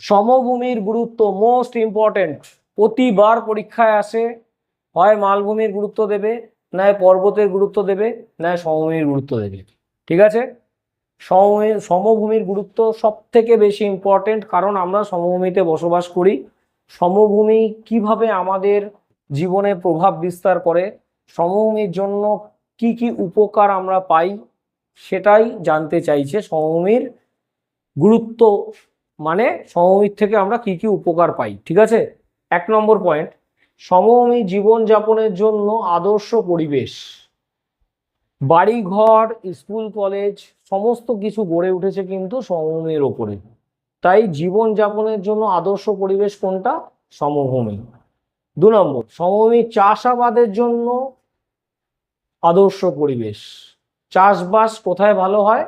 সমভূমির গুরুত্ব most important প্রতিবার পরীক্ষায় আসে, হয় মালভূমির গুরুত্ব দেবে, নয় পর্বতের গুরুত্ব দেবে, নয় সমভূমির গুরুত্ব দেবে। ঠিক আছে? সমভূমি, সমভূমির গুরুত্ব সব থেকে বেশি ইম্পর্টেন্ট কারণ আমরা সমভূমিতে বসবাস করি। সমভূমি কীভাবে আমাদের জীবনে প্রভাব বিস্তার করে, সমভূমির জন্য কি কি উপকার আমরা পাই, সেটাই জানতে চাইছে সমভূমির গুরুত্ব মানে সমভূমির থেকে আমরা কি কি উপকার পাই, ঠিক আছে? এক নম্বর পয়েন্ট সমভূমি জীবনযাপনের জন্য আদর্শ পরিবেশ। বাড়িঘর, স্কুল, কলেজ, সমস্ত কিছু গড়ে উঠেছে কিন্তু সমভূমির ওপরে। তাই জীবনযাপনের জন্য আদর্শ পরিবেশ কোনটা? সমভূমি। দু নম্বর সমভূমি চাষাবাদের জন্য আদর্শ পরিবেশ। চাষবাস কোথায় ভালো হয়?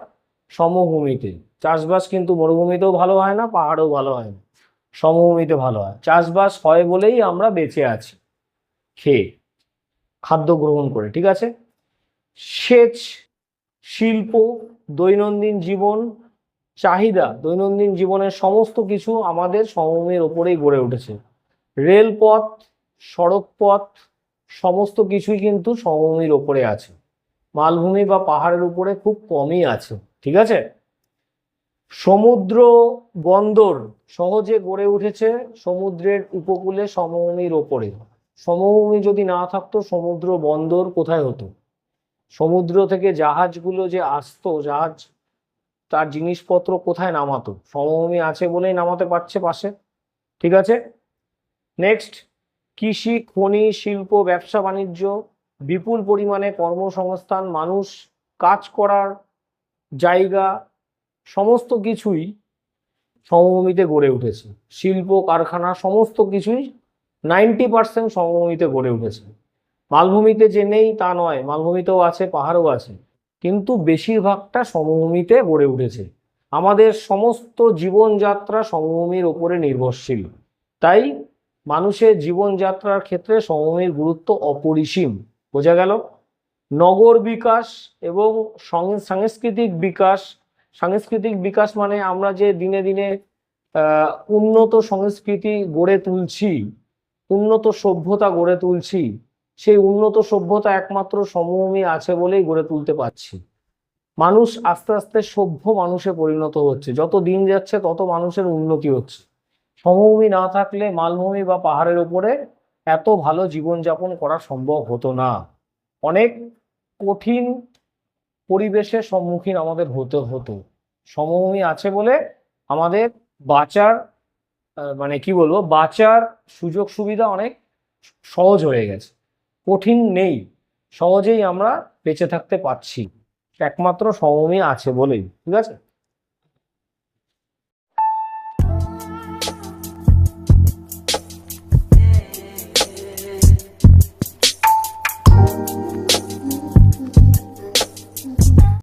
সমভূমিতে। চাষবাস কিন্তু মরুভূমিতেও ভালো হয় না, পাহাড়েও ভালো হয় না। সমভূমিতে ভালো হয়। চাষবাস হয় বলেই আমরা বেঁচে আছি, খেয়ে, খাদ্য গ্রহণ করে, ঠিক আছে? সেচ, শিল্প, দৈনন্দিন জীবন, চাহিদা, দৈনন্দিন জীবনের সমস্ত কিছু আমাদের সমভূমির ওপরেই গড়ে উঠেছে। রেলপথ, সড়কপথ, সমস্ত কিছুই কিন্তু সমভূমির ওপরে আছে। মালভূমি বা পাহাড়ের উপরে খুব কমই আছে, ঠিক আছে? সমুদ্র বন্দর সহজে গড়ে উঠেছে সমুদ্রের উপকূলে সমভূমির ওপরে। সমভূমি যদি না থাকতো, সমুদ্র বন্দর কোথায় হতো? সমুদ্র থেকে জাহাজগুলো যে আসতো, জাহাজ তার জিনিসপত্র কোথায় নামাতো? সমভূমি আছে বলেই নামাতে পারছে পাশে। ঠিক আছে? নেক্সট কৃষি, খনি, শিল্প, ব্যবসা, বাণিজ্য, বিপুল পরিমাণে কর্মসংস্থান, মানুষ, কাজ করার জায়গা সমস্ত কিছুই সমভূমিতে গড়ে উঠেছে। শিল্প, কারখানা, সমস্ত কিছুই নাইনটি পার্সেন্ট সমভূমিতে গড়ে উঠেছে। মালভূমিতে যে নেই তা নয়, মালভূমিতেও আছে, পাহাড়ও আছে, কিন্তু বেশিরভাগটা সমভূমিতে গড়ে উঠেছে। আমাদের সমস্ত জীবনযাত্রা সমভূমির ওপরে নির্ভরশীল। তাই মানুষের জীবনযাত্রার ক্ষেত্রে সমভূমির গুরুত্ব অপরিসীম। বোঝা গেল? নগর বিকাশ এবং সাংস্কৃতিক বিকাশ সাংস্কৃতিক বিকাশ মানে আমরা যে দিনে দিনে উন্নত সংস্কৃতি গড়ে তুলছি, উন্নত সভ্যতা গড়ে তুলছি, সেই উন্নত সভ্যতা একমাত্র সমভূমি আছে বলেই গড়ে তুলতে পারছি। মানুষ আস্তে আস্তে সভ্য মানুষে পরিণত হচ্ছে। যত দিন যাচ্ছে, তত মানুষের উন্নতি হচ্ছে। সমভূমি না থাকলে মালভূমি বা পাহাড়ের উপরে এত ভালো জীবনযাপন করা সম্ভব হতো না। অনেক কঠিন পরিবেশের সম্মুখীন আমাদের হতে হতো। সমভূমি আছে বলে আমাদের বাঁচার মানে কি বলব, বাঁচার সুযোগ সুবিধা অনেক সহজ হয়ে গেছে। কঠিন নেই, সহজেই আমরা বেঁচে থাকতে পারছি। একমাত্র সমভূমি আছে বলেই, ঠিক আছে?